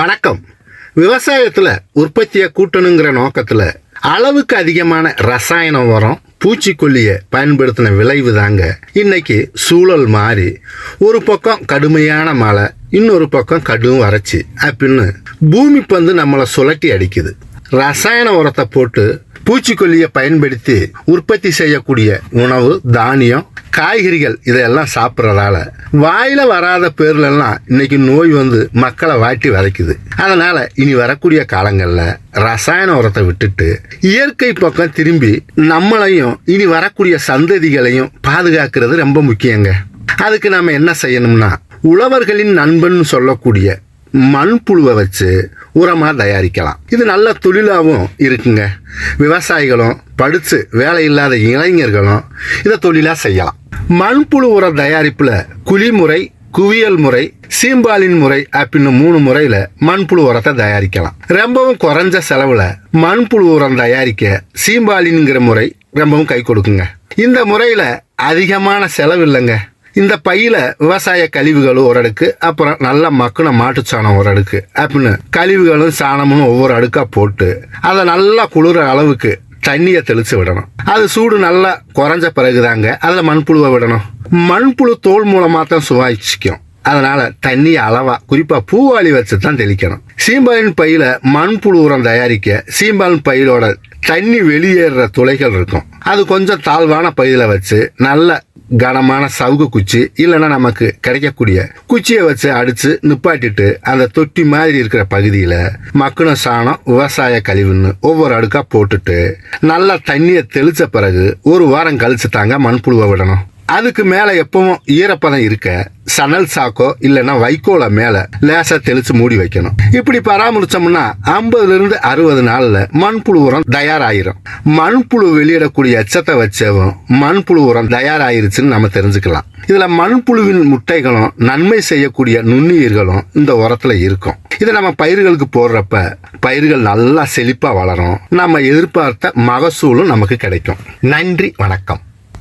வணக்கம். விவசாயத்தில் உற்பத்தியை கூட்டணுங்கிற நோக்கத்தில் அளவுக்கு அதிகமான ரசாயன உரம் பூச்சிக்கொல்லியை பயன்படுத்தின விளைவு தாங்க. இன்னைக்கு சூழல் மாறி ஒரு பக்கம் கடுமையான மழை இன்னொரு பக்கம் கடும் வறட்சி அப்படின்னு பூமி பந்து நம்மளை சுழட்டி அடிக்குது. ரசாயன உரத்தை போட்டு பூச்சிக்கொல்லியை பயன்படுத்தி உற்பத்தி செய்யக்கூடிய உணவு தானியம் காய்கறிகள் இதையெல்லாம் சாப்பிட்றதால வாயில வராத பேர்லெல்லாம் இன்னைக்கு நோய் வந்து மக்களை வாட்டி வதைக்குது. அதனால இனி வரக்கூடிய காலங்களில் ரசாயன உரத்தை விட்டுட்டு இயற்கை பக்கம் திரும்பி நம்மளையும் இனி வரக்கூடிய சந்ததிகளையும் பாதுகாக்கிறது ரொம்ப முக்கியங்க. அதுக்கு நம்ம என்ன செய்யணும்னா உழவர்களின் நண்பன் சொல்லக்கூடிய மண்புழுவை வச்சு உரமாக தயாரிக்கலாம். இது நல்ல தொழிலாகவும் இருக்குங்க. விவசாயிகளும் படித்து வேலை இல்லாத இளைஞர்களும் இதை தொழிலாக செய்யலாம். மண்புழு உர தயாரிப்பில் குழிமுறை குவியல் முறை சீம்பாலின் முறை அப்படின்னு மூணு முறையில் மண்புழு உரத்தை தயாரிக்கலாம். ரொம்பவும் குறைஞ்ச செலவில் மண்புழு உரம் தயாரிக்க சீம்பாலின்ங்கிற முறை ரொம்பவும் கை கொடுக்குங்க. இந்த முறையில் அதிகமான செலவு இல்லைங்க. இந்த பையில விவசாய கழிவுகளும் ஒரு அடுக்கு அப்புறம் நல்ல மக்குன மாட்டுச்சாணம் ஒரு அடுக்கு அப்படின்னு கழிவுகளும் சாணமும் ஒவ்வொரு அடுக்கா போட்டு அதை நல்லா குளிர அளவுக்கு தண்ணியை தெளிச்சு விடணும். அது சூடு நல்லா குறைஞ்ச பிறகுதாங்க அதில் மண்புழுவை விடணும். மண்புழு தோல் மூலமாக தான் சுவாசிக்கும். அதனால தண்ணி அளவா குறிப்பா பூவாளி வச்சு தான் தெளிக்கணும். சீம்பாலின் பையில மண்புழு உரம் தயாரிக்க சீம்பாலின் பையிலோட தண்ணி வெளியேற துளைகள் இருக்கும். அது கொஞ்சம் தாழ்வான பயிரில் வச்சு நல்ல கனமான சவுக்கு குச்சி இல்லைன்னா நமக்கு கிடைக்கக்கூடிய குச்சியை வச்சு அடித்து நிப்பாட்டிட்டு அந்த தொட்டி மாதிரி இருக்கிற பகுதியில் மக்குன சாணம் விவசாய கழிவுன்னு ஒவ்வொரு அடுக்கா போட்டுட்டு நல்லா தண்ணியை தெளித்த பிறகு ஒரு வாரம் கழிச்சு தாங்க மண்புழுவை விடணும். அதுக்கு மேலே எப்பவும் ஈரப்பதம் இருக்க சணல் சாக்கோ இல்லைன்னா வைக்கோல மேலே லேசாக தெளித்து மூடி வைக்கணும். இப்படி பராமரிச்சோம்னா ஐம்பதுலேருந்து அறுபது நாளில் மண்புழு உரம் தயாராகிரும் மண்புழு வெளியிடக்கூடிய எச்சத்தை வச்சவும் மண்புழு உரம் தயாராயிருச்சுன்னு நம்ம தெரிஞ்சுக்கலாம். இதில் மண்புழுவின் முட்டைகளும் நன்மை செய்யக்கூடிய நுண்ணுயிர்களும் இந்த உரத்தில் இருக்கும். இதை நம்ம பயிர்களுக்கு போடுறப்ப பயிர்கள் நல்லா செழிப்பாக வளரும். நம்ம எதிர்பார்த்த மகசூலும் நமக்கு கிடைக்கும். நன்றி வணக்கம்.